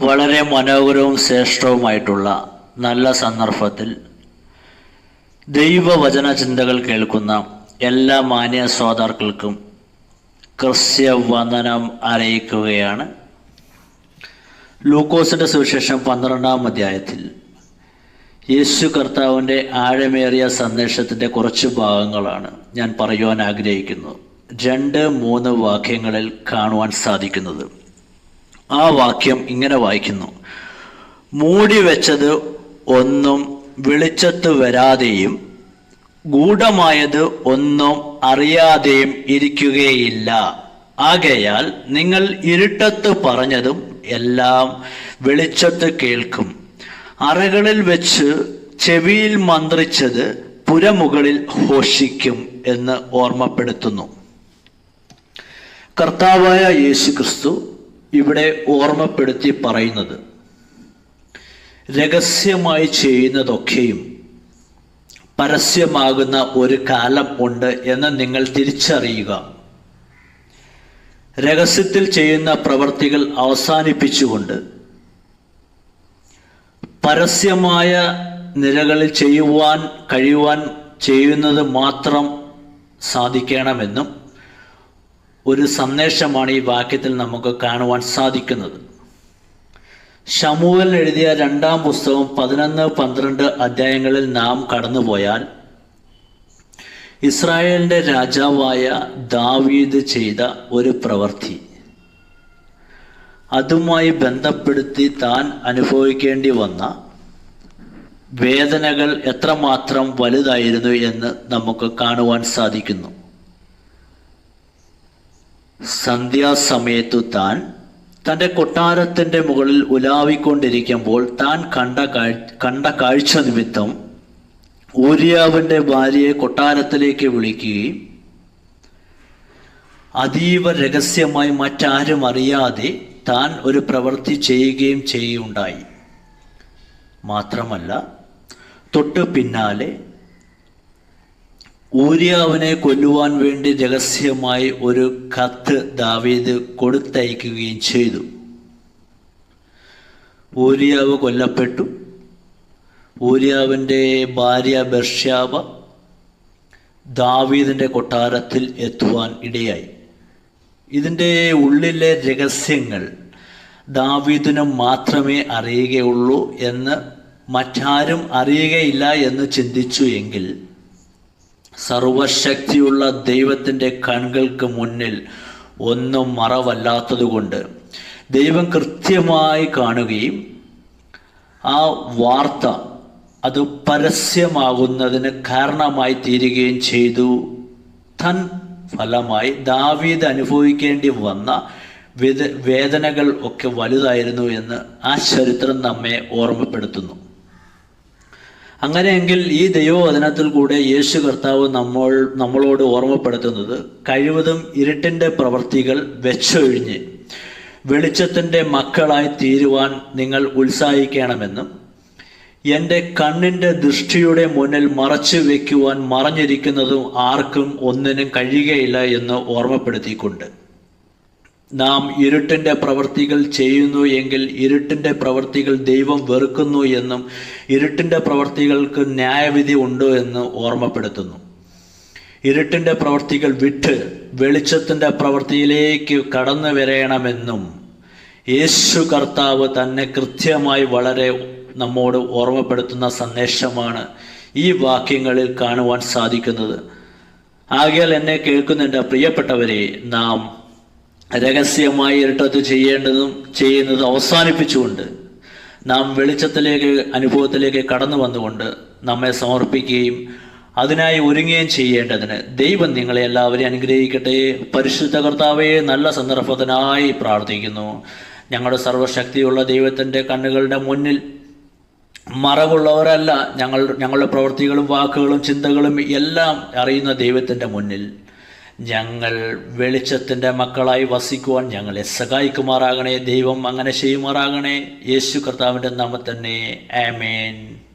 വളരെ മനോഹരവും ശ്രേഷ്ഠവുമായിട്ടുള്ള നല്ല സന്ദർഭത്തിൽ ദൈവവചന ചിന്തകൾ കേൾക്കുന്ന എല്ലാ മാന്യ ശ്രോതാക്കൾക്കും ക്രിസ്ത്യ വന്ദനം അറിയിക്കുകയാണ്. ലൂക്കോസിന്റെ സുവിശേഷം പന്ത്രണ്ടാം അധ്യായത്തിൽ യേശു കർത്താവിന്റെ ആഴമേറിയ സന്ദേശത്തിന്റെ കുറച്ച് ഭാഗങ്ങളാണ് ഞാൻ പറയുവാൻ ആഗ്രഹിക്കുന്നു. രണ്ട് മൂന്ന് വാക്യങ്ങളിൽ കാണുവാൻ സാധിക്കുന്നത്. ആ വാക്യം ഇങ്ങനെ വായിക്കുന്നു. മൂടി വെച്ചത് ഒന്നും വെളിച്ചത്ത് വരാതെയും ഗൂഢമായത് ഒന്നും അറിയാതെയും ഇരിക്കുകയില്ല. ആകയാൽ നിങ്ങൾ ഇരുട്ടത്ത് പറഞ്ഞതും എല്ലാം വെളിച്ചത്ത് കേൾക്കും. അറകളിൽ വെച്ച് ചെവിയിൽ മന്ത്രിച്ചത് പുരമുകളിൽ ഘോഷിക്കും എന്ന് ഓർമ്മപ്പെടുത്തുന്നു. കർത്താവായ യേശു ക്രിസ്തു ഇവിടെ ഓർമ്മപ്പെടുത്തി പറയുന്നത്. രഹസ്യമായി ചെയ്യുന്നതൊക്കെയും പരസ്യമാകുന്ന ഒരു കാലം ഉണ്ട് എന്ന് നിങ്ങൾ തിരിച്ചറിയുക. രഹസ്യത്തിൽ ചെയ്യുന്ന പ്രവർത്തികൾ അവസാനിപ്പിച്ചുകൊണ്ട് പരസ്യമായ നിലകളിൽ ചെയ്യുവാൻ കഴിയുവാൻ ചെയ്യുന്നത് മാത്രം സാധിക്കണമെന്നും ഒരു സന്ദേശമാണ് ഈ വാക്യത്തിൽ നമുക്ക് കാണുവാൻ സാധിക്കുന്നത്. ഷമുവൽ എഴുതിയ രണ്ടാം പുസ്തകം പതിനൊന്ന് പന്ത്രണ്ട് അധ്യായങ്ങളിൽ നാം കടന്നുപോയാൽ ഇസ്രായേലിന്റെ രാജാവായ ദാവീദ് ചെയ്ത ഒരു പ്രവൃത്തി. അതുമായി ബന്ധപ്പെടുത്തി താൻ അനുഭവിക്കേണ്ടി വന്ന വേദനകൾ എത്രമാത്രം വലുതായിരുന്നു എന്ന് നമുക്ക് കാണുവാൻ സാധിക്കുന്നു. സന്ധ്യാസമയത്തു താൻ തന്റെ കൊട്ടാരത്തിന്റെ മുകളിൽ ഉലാവിക്കൊണ്ടിരിക്കുമ്പോൾ താൻ കണ്ട കണ്ട കാഴ്ച നിമിത്തം ഊര്യാവിന്റെ ഭാര്യയെ കൊട്ടാരത്തിലേക്ക് വിളിക്കുകയും അതീവ രഹസ്യമായി മറ്റാരും അറിയാതെ താൻ ഒരു പ്രവൃത്തി ചെയ്യുകയും ചെയ്യുകയുണ്ടായി മാത്രമല്ല തൊട്ടു പിന്നാലെ ഊര്യാവിനെ കൊല്ലുവാൻ വേണ്ടി രഹസ്യമായി ഒരു കത്ത് ദാവീദ് കൊടുത്തയക്കുകയും ചെയ്തു. ഊര്യാവ് കൊല്ലപ്പെട്ടു. ഊര്യാവിന്റെ ഭാര്യ ബർഷ്യാവ ദാവീദിന്റെ കൊട്ടാരത്തിൽ എത്തുവാൻ ഇടയായി. ഇതിന്റെ ഉള്ളിലെ രഹസ്യങ്ങൾ ദാവീദിനു മാത്രമേ അറിയുകയുള്ളൂ എന്ന് മറ്റാരും അറിയുകയില്ല എന്ന് ചിന്തിച്ചു എങ്കിൽ സർവശക്തിയുള്ള ദൈവത്തിന്റെ കണുകൾക്ക് മുന്നിൽ ഒന്നും മറവല്ലാത്തതുകൊണ്ട് ദൈവം കൃത്യമായി കാണുകയും ആ വാർത്ത അത് പരസ്യമാകുന്നതിന് കാരണമായി തീരുകയും ചെയ്തു. തൻ ഫലമായി ദാവീദ് അനുഭവിക്കേണ്ടി വന്ന വേദനകൾ ഒക്കെ വലുതായിരുന്നു എന്ന് ആ ചരിത്രം നമ്മെ ഓർമ്മപ്പെടുത്തുന്നു. അങ്ങനെയെങ്കിൽ ഈ ദൈവവചനത്തിൽ കൂടെ യേശു കർത്താവ് നമ്മൾ നമ്മളോട് ഓർമ്മപ്പെടുത്തുന്നത് കഴിവതും ഇരുട്ടിന്റെ പ്രവൃത്തികൾ വെച്ചൊഴിഞ്ഞ് വെളിച്ചത്തിന്റെ മക്കളായി തീരുവാൻ നിങ്ങൾ ഉത്സാഹിക്കണമെന്നും എന്റെ കണ്ണിന്റെ ദൃഷ്ടിയുടെ മുന്നിൽ മറച്ചു വയ്ക്കുവാൻ മറഞ്ഞിരിക്കുന്നതും ആർക്കും ഒന്നിനും കഴിയുകയില്ല എന്ന് ഓർമ്മപ്പെടുത്തിക്കൊണ്ട് നാം ഇരുട്ടിന്റെ പ്രവൃത്തികൾ ചെയ്യുന്നു എങ്കിൽ ഇരുട്ടിന്റെ പ്രവൃത്തികൾ ദൈവം വെറുക്കുന്നു എന്നും ഇരുട്ടിന്റെ പ്രവൃത്തികൾക്ക് ന്യായവിധി ഉണ്ട് എന്ന് ഓർമ്മപ്പെടുത്തുന്നു. ഇരുട്ടിന്റെ പ്രവൃത്തികൾ വിട്ട് വെളിച്ചത്തിന്റെ പ്രവൃത്തിയിലേക്ക് കടന്നു വരണമെന്നും യേശു കർത്താവ് തന്നെ കൃത്യമായി വളരെ നമ്മോട് ഓർമ്മപ്പെടുത്തുന്ന സന്ദേശമാണ് ഈ വാക്യങ്ങളിൽ കാണുവാൻ സാധിക്കുന്നത്. ആകയാൽ എന്നെ കേൾക്കുന്ന പ്രിയപ്പെട്ടവരെ നാം രഹസ്യമായി ഇരുട്ടത്ത് ചെയ്യേണ്ടതും ചെയ്യുന്നത് അവസാനിപ്പിച്ചുകൊണ്ട് നാം വെളിച്ചത്തിലേക്ക് അനുഭവത്തിലേക്ക് കടന്നു വന്നുകൊണ്ട് നമ്മെ സമർപ്പിക്കുകയും അതിനായി ഒരുങ്ങുകയും ചെയ്യേണ്ടതിന് ദൈവം നിങ്ങളെ എല്ലാവരെയും അനുഗ്രഹിക്കട്ടെ. പരിശുദ്ധ കർത്താവെ നല്ല സന്ദർഭത്തിനായി പ്രാർത്ഥിക്കുന്നു. ഞങ്ങളുടെ സർവശക്തിയുള്ള ദൈവത്തിന്റെ കണ്ണുകളുടെ മുന്നിൽ മറവുള്ളവരല്ല ഞങ്ങൾ ഞങ്ങളുടെ പ്രവൃത്തികളും വാക്കുകളും ചിന്തകളും എല്ലാം അറിയുന്ന ദൈവത്തിന്റെ മുന്നിൽ. ഞങ്ങൾ വെളിച്ചത്തിന്റെ മക്കളായി വസിക്കുവാൻ ഞങ്ങളെ സഹായിക്കുമാറാകണേ ദൈവം അങ്ങനെ ചെയ്യുമാറാകണേ. യേശു കർത്താവിന്റെ നാമത്തന്നെ ആമേൻ.